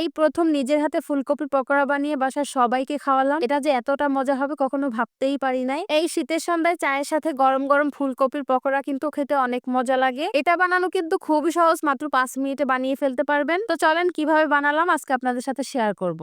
এই প্রথম নিজের হাতে ফুলকপির পকোড়া বানিয়ে বাসার সবাইকে খাওয়ালাম। এটা যে এতটা মজা হবে কখনো ভাবতেই পারি নাই। এই শীতের সন্ধ্যায় চায়ের সাথে গরম গরম ফুলকপির পকোড়া কিন্তু খেতে অনেক মজা লাগে। এটা বানানো কিন্তু খুবই সহজ, মাত্র পাঁচ মিনিটে বানিয়ে ফেলতে পারবেন। তো চলেন কীভাবে বানালাম আজকে আপনাদের সাথে শেয়ার করব।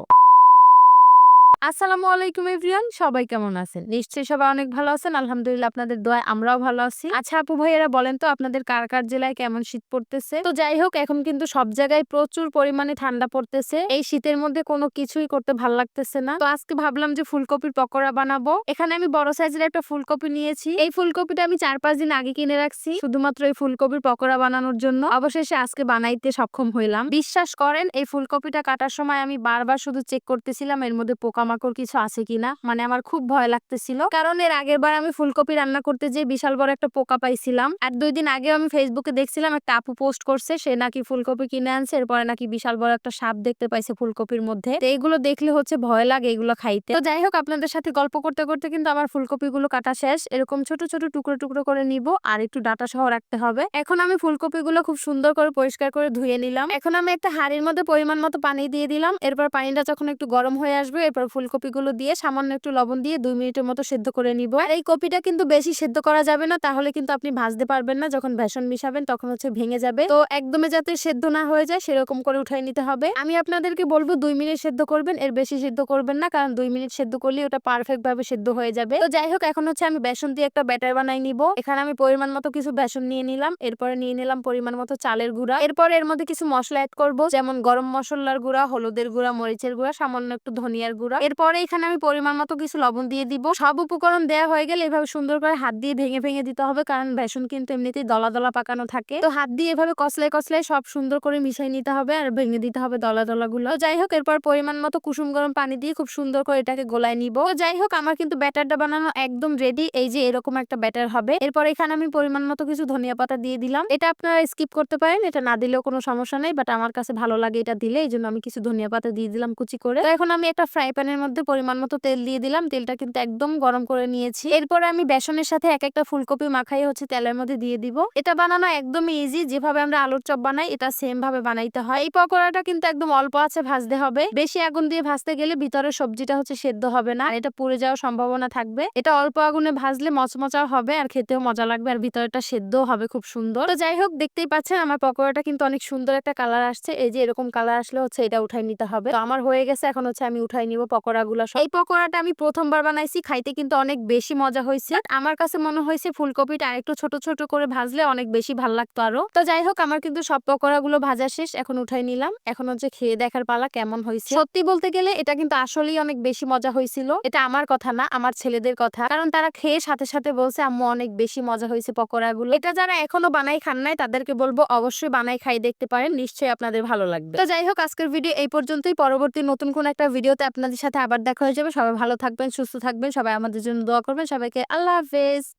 আসসালামু আলাইকুম এভরিওয়ান, সবাই কেমন আছেন? নিশ্চয়ই সবাই অনেক ভালো আছেন, আলহামদুলিল্লাহ আপনাদের দোয়ায় আমরাও ভালো আছি। আচ্ছা আপু ভাইয়েরা বলেন তো, আপনাদের কার কার জেলায় কেমন শীত পড়তেছে? তো যাই হোক, এখন কিন্তু সব জায়গায় প্রচুর পরিমাণে ঠান্ডা পড়তেছে। এই শীতের মধ্যে কোনো কিছুই করতে ভালো লাগতেছে না। তো আজকে ভাবলাম যে ফুলকপির পকোড়া বানাবো। এখানে আমি বড় সাইজের একটা ফুলকপি নিয়েছি। এই ফুলকপিটা আমি চার পাঁচ দিন আগে কিনে রাখছি, শুধুমাত্র এই ফুলকপির পকোড়া বানানোর জন্য। অবশেষে আজকে বানাইতে সক্ষম হইলাম। বিশ্বাস করেন, এই ফুলকপিটা কাটার সময় আমি বারবার শুধু চেক করতেছিলাম, এর মধ্যে পোকামাকড় কিছু আছে কিনা? মানে আমার খুব ভয় লাগতেছিল। কারণ এর আগের বার আমি ফুলকপি রান্না করতে যে বিশাল বড় একটা পোকা পাইছিলাম। আর দুই দিন আগেও আমি ফেসবুকে দেখছিলাম, একটা আপু পোস্ট করছে, সে নাকি ফুলকপি কিনে আনছে। এরপরে নাকি বিশাল বড় একটা সাপ দেখতে পাইছে ফুলকপির মধ্যে। তো এইগুলো দেখলে হচ্ছে ভয় লাগে এগুলো খাইতে। তো যাই হোক, আপনাদের সাথে গল্প করতে করতে কিন্তু আমার ফুলকপি গুলো কাটা শেষ। এরকম ছোট ছোট টুকরো টুকরো করে নিব, আর একটু ডাটা সহ রাখতে হবে। এখন আমি ফুলকপি গুলো খুব সুন্দর করে পরিষ্কার করে ধুয়ে নিলাম। এখন আমি একটা হাড়ির মধ্যে পরিমাণ মতো পানি দিয়ে দিলাম। এরপর পানিটা যখন একটু গরম হয়ে আসবে, এরপর ফুলকপি গুলো দিয়ে সামান্য একটু লবণ দিয়ে দুই মিনিটের মতো সেদ্ধ করে নিব। আর এই কপিটা কিন্তু বেশি সেদ্ধ করা যাবে না, তাহলে কিন্তু আপনি ভাজতে পারবেন না। যখন বেসন মিশাবেন, তখন হচ্ছে ভেঙে যাবে। তো একদমই যাতে সেদ্ধ না হয়ে যায়, সেরকম করে উঠাই নিতে হবে। আমি আপনাদেরকে বলব, দুই মিনিট সেদ্ধ করবেন, এর বেশি সেদ্ধ করবেন না, কারণ দুই মিনিট সেদ্ধ করলে ওটা পারফেক্ট ভাবে সেদ্ধ হয়ে যাবে। তো যাই হোক, এখন হচ্ছে আমি বেসন দিয়ে একটা ব্যাটার বানাই নিব। এখানে আমি পরিমাণ মতো কিছু বেসন নিয়ে নিলাম। এরপরে নিয়ে নিলাম পরিমাণ মতো চালের গুঁড়া। এরপরে এর মধ্যে কিছু মশলা অ্যাড করব, যেমন গরম মশলার গুঁড়া, হলুদের গুঁড়া, মরিচের গুঁড়া, সামান্য একটু ধনিয়ার গুঁড়া। এরপরে এখানে আমি পরিমাণ মতো কিছু লবণ দিয়ে দিব। সব উপকরণ দেওয়া হয়ে গেলে এভাবে সুন্দর করে হাত দিয়ে ভেঙে ভেঙে দিতে হবে, কারণ বেসন কিন্তু এমনিতেই দলা দলা পাকানো থাকে। তো হাত দিয়ে এভাবে কসলাই কসলাই সব সুন্দর করে মিশাই নিতে হবে আর ভেঙে দিতে হবে দলা দলা গুলো যাই হোক, এরপর পরিমাণ মতো কুসুম গরম পানি দিয়ে খুব সুন্দর করে এটাকে গোলায় নিব। যাই হোক, আমার কিন্তু ব্যাটারটা বানানো একদম রেডি এই যে এরকম একটা ব্যাটার হবে। এরপর এখানে আমি পরিমাণ মতো কিছু ধনিয়া পাতা দিয়ে দিলাম। এটা আপনারা স্কিপ করতে পারেন, এটা না দিলেও কোনো সমস্যা নেই বাট আমার কাছে ভালো লাগে এটা দিলে এই জন্য আমি কিছু ধনিয়া পাতা দিয়ে দিলাম কুচি করে। তো এখন আমি একটা ফ্রাই প্যানের মধ্যে পরিমাণ মতো তেল দিয়ে দিলাম। তেলটা কিন্তু একদম গরম করে নিয়েছি। এরপরে আমি বেসনের সাথে এক একটা ফুলকপি মাখাই হচ্ছে তেলের মধ্যে দিয়ে দিব। এটা বানানো একদমই ইজি যেভাবে আমরা আলুর চপ বানাই, এটা সেম ভাবে বানাইতে হয়। এই পকোড়াটা কিন্তু একদম অল্প আছে, ভাজতে হবে। বেশি আগুন দিয়ে ভাজতে গেলে ভিতরে সবজিটা হচ্ছে সেদ্ধ হবে না এটা পুড়ে যাওয়ার সম্ভাবনা থাকবে। এটা অল্প আগুনে ভাজলে মচমচাও হবে, আর খেতেও মজা লাগবে, আর ভিতরেটা সেদ্ধও হবে খুব সুন্দর। তো যাই হোক, দেখতেই পাচ্ছেন আমার পকোড়াটা কিন্তু অনেক সুন্দর একটা কালার আসছে। এই যে এরকম কালার আসলে হচ্ছে এটা উঠাই নিতে হবে। তো আমার হয়ে গেছে, এখন হচ্ছে আমি উঠাই নিব পকোড়াগুলো। এই পকোড়াটা আমি প্রথমবার বানাইছি খাইতে কিন্তু অনেক বেশি মজা হয়েছে। আমার কাছে মনে হয়েছে ফুলকপিটা আরেকটু ছোট ছোট করে ভাজলে অনেক বেশি ভালো লাগতো আরও। তো যাই হোক আমার কিন্তু সব পকোড়া গুলো ভাজা শেষ এখন উঠাই নিলাম। এখন হচ্ছে খেয়ে দেখার পালা কেমন হয়েছে। সত্যি বলতে গেলে এটা কিন্তু আসলেই অনেক বেশি মজা হয়েছিল। এটা আমার কথা না আমার ছেলেদের কথা। কারণ তারা খেয়ে সাথে সাথে বলছে আম্মু অনেক বেশি মজা হয়েছে পকোড়া গুলো এটা যারা এখনও বানাই খান নাই তাদেরকে বলব অবশ্যই বানাই খাই দেখতে পারেন নিশ্চয়ই আপনাদের ভালো লাগবে। তো যাই হোক আজকের ভিডিও এই পর্যন্তই। পরবর্তী নতুন কোন একটা ভিডিওতে আপনাদের সাথে আবার দেখা হয়ে যাবে। সবাই ভালো থাকবেন, সুস্থ থাকবেন। সবাই আমাদের জন্য দোয়া করবেন। সবাইকে আল্লাহ হাফেজ।